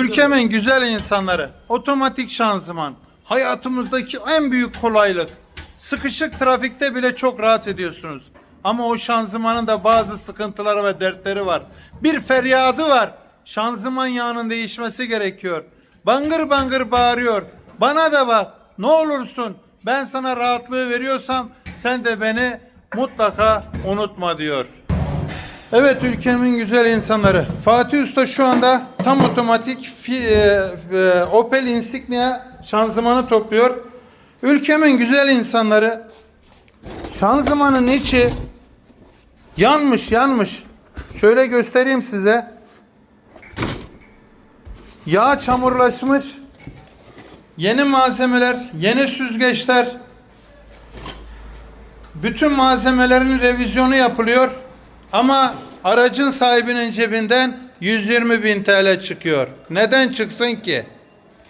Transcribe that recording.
Ülkemin güzel insanları, otomatik şanzıman, hayatımızdaki en büyük kolaylık. Sıkışık trafikte bile çok rahat ediyorsunuz. Ama o şanzımanın da bazı sıkıntıları ve dertleri var. Bir feryadı var. Şanzıman yağının değişmesi gerekiyor. Bangır bangır bağırıyor. Bana da bak. Ne olursun. Ben sana rahatlığı veriyorsam sen de beni mutlaka unutma diyor. Evet ülkemin güzel insanları. Fatih Usta şu anda tam otomatik fi- e, e, Opel Insignia şanzımanı topluyor. Ülkemin güzel insanları şanzımanın içi yanmış yanmış. Şöyle göstereyim size. Yağ çamurlaşmış. Yeni malzemeler, yeni süzgeçler, bütün malzemelerin revizyonu yapılıyor. Ama aracın sahibinin cebinden 120 bin TL çıkıyor. Neden çıksın ki?